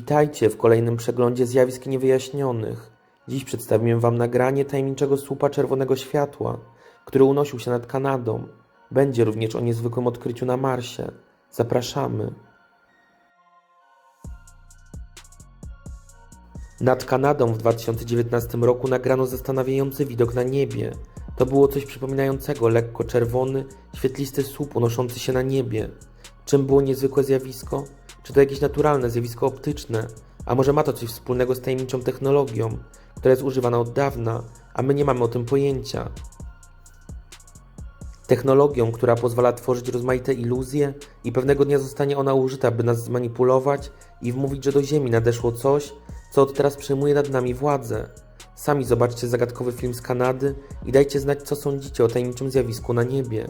Witajcie w kolejnym przeglądzie zjawisk niewyjaśnionych. Dziś przedstawimy Wam nagranie tajemniczego słupa czerwonego światła, który unosił się nad Kanadą. Będzie również o niezwykłym odkryciu na Marsie. Zapraszamy. Nad Kanadą w 2019 roku nagrano zastanawiający widok na niebie. To było coś przypominającego lekko czerwony, świetlisty słup unoszący się na niebie. Czym było niezwykłe zjawisko? Czy to jakieś naturalne zjawisko optyczne? A może ma to coś wspólnego z tajemniczą technologią, która jest używana od dawna, a my nie mamy o tym pojęcia? Technologią, która pozwala tworzyć rozmaite iluzje i pewnego dnia zostanie ona użyta, by nas zmanipulować i wmówić, że do Ziemi nadeszło coś, co od teraz przejmuje nad nami władzę. Sami zobaczcie zagadkowy film z Kanady i dajcie znać, co sądzicie o tajemniczym zjawisku na niebie.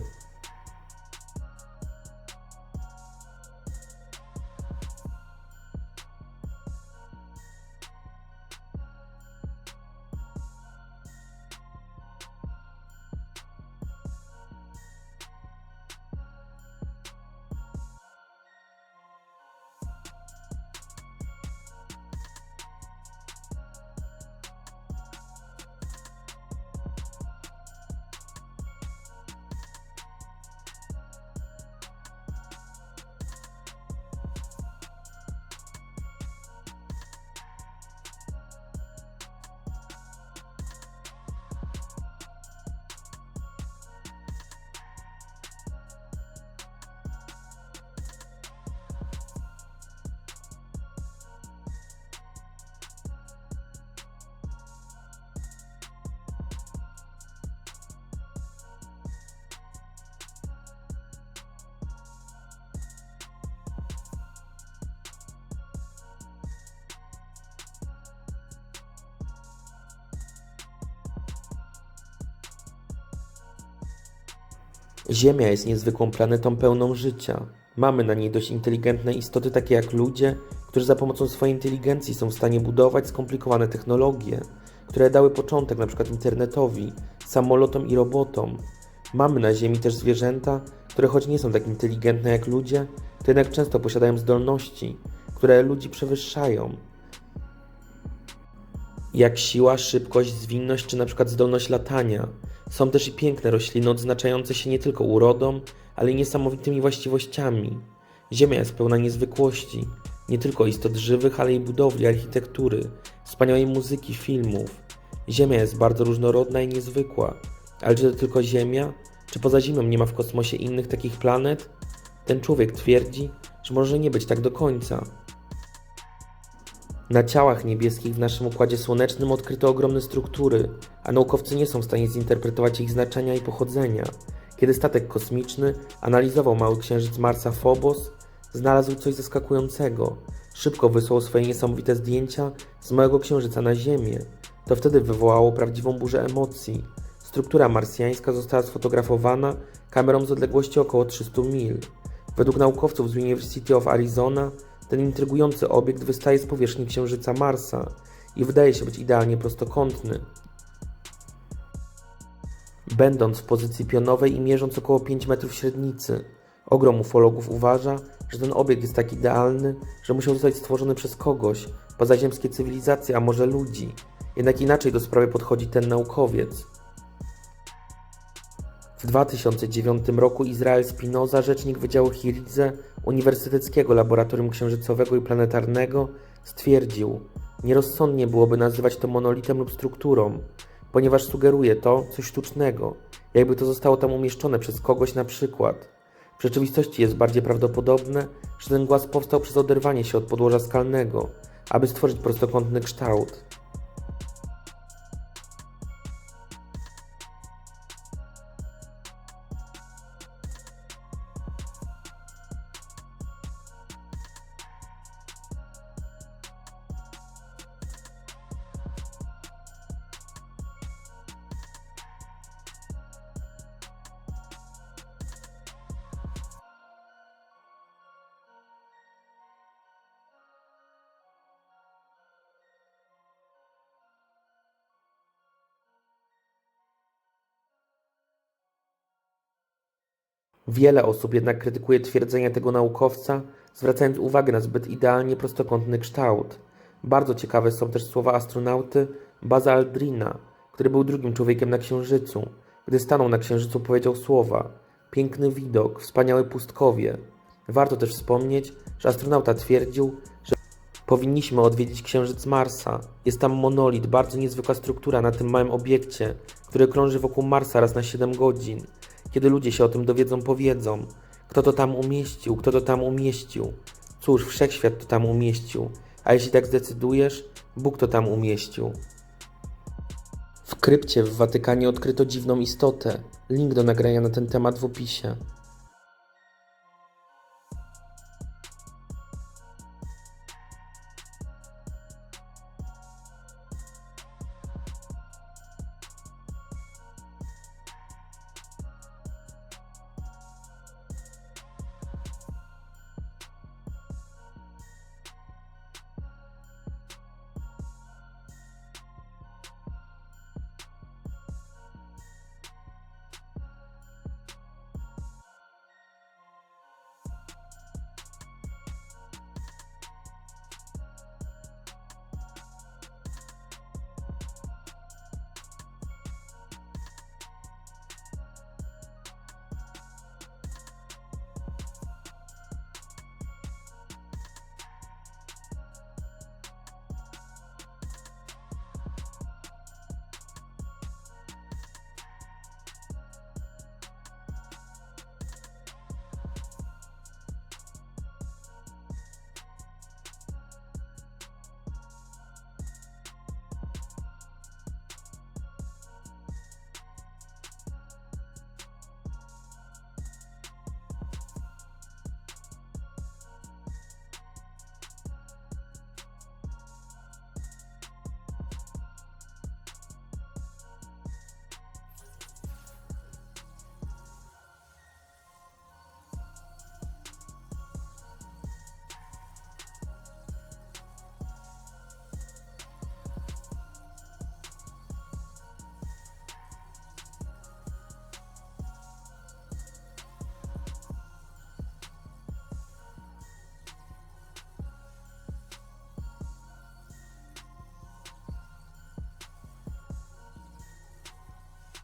Ziemia jest niezwykłą planetą pełną życia. Mamy na niej dość inteligentne istoty, takie jak ludzie, którzy za pomocą swojej inteligencji są w stanie budować skomplikowane technologie, które dały początek np. internetowi, samolotom i robotom. Mamy na Ziemi też zwierzęta, które choć nie są tak inteligentne jak ludzie, to jednak często posiadają zdolności, które ludzi przewyższają. Jak siła, szybkość, zwinność czy np. zdolność latania. Są też i piękne rośliny odznaczające się nie tylko urodą, ale i niesamowitymi właściwościami. Ziemia jest pełna niezwykłości, nie tylko istot żywych, ale i budowli, architektury, wspaniałej muzyki, filmów. Ziemia jest bardzo różnorodna i niezwykła, ale czy to tylko Ziemia? Czy poza Ziemią nie ma w kosmosie innych takich planet? Ten człowiek twierdzi, że może nie być tak do końca. Na ciałach niebieskich w naszym układzie słonecznym odkryto ogromne struktury, a naukowcy nie są w stanie zinterpretować ich znaczenia i pochodzenia. Kiedy statek kosmiczny analizował mały księżyc Marsa Phobos, znalazł coś zaskakującego. Szybko wysłał swoje niesamowite zdjęcia z małego księżyca na Ziemię. To wtedy wywołało prawdziwą burzę emocji. Struktura marsjańska została sfotografowana kamerą z odległości około 300 mil. Według naukowców z University of Arizona ten intrygujący obiekt wystaje z powierzchni księżyca Marsa i wydaje się być idealnie prostokątny. Będąc w pozycji pionowej i mierząc około 5 metrów średnicy, ogrom ufologów uważa, że ten obiekt jest tak idealny, że musiał zostać stworzony przez kogoś, pozaziemskie cywilizacje, a może ludzi. Jednak inaczej do sprawy podchodzi ten naukowiec. W 2009 roku Izrael Spinoza, rzecznik Wydziału Hiridze Uniwersyteckiego Laboratorium Księżycowego i Planetarnego, stwierdził, nierozsądnie byłoby nazywać to monolitem lub strukturą, ponieważ sugeruje to coś sztucznego, jakby to zostało tam umieszczone przez kogoś na przykład. W rzeczywistości jest bardziej prawdopodobne, że ten głaz powstał przez oderwanie się od podłoża skalnego, aby stworzyć prostokątny kształt. Wiele osób jednak krytykuje twierdzenia tego naukowca, zwracając uwagę na zbyt idealnie prostokątny kształt. Bardzo ciekawe są też słowa astronauty Baza Aldrina, który był drugim człowiekiem na Księżycu. Gdy stanął na Księżycu, powiedział słowa: Piękny widok, wspaniałe pustkowie. Warto też wspomnieć, że astronauta twierdził, że powinniśmy odwiedzić Księżyc Marsa. Jest tam monolit, bardzo niezwykła struktura na tym małym obiekcie, który krąży wokół Marsa raz na 7 godzin. Kiedy ludzie się o tym dowiedzą, powiedzą: Kto to tam umieścił, kto to tam umieścił. Cóż, wszechświat to tam umieścił. A jeśli tak zdecydujesz, Bóg to tam umieścił. W krypcie w Watykanie odkryto dziwną istotę. Link do nagrania na ten temat w opisie.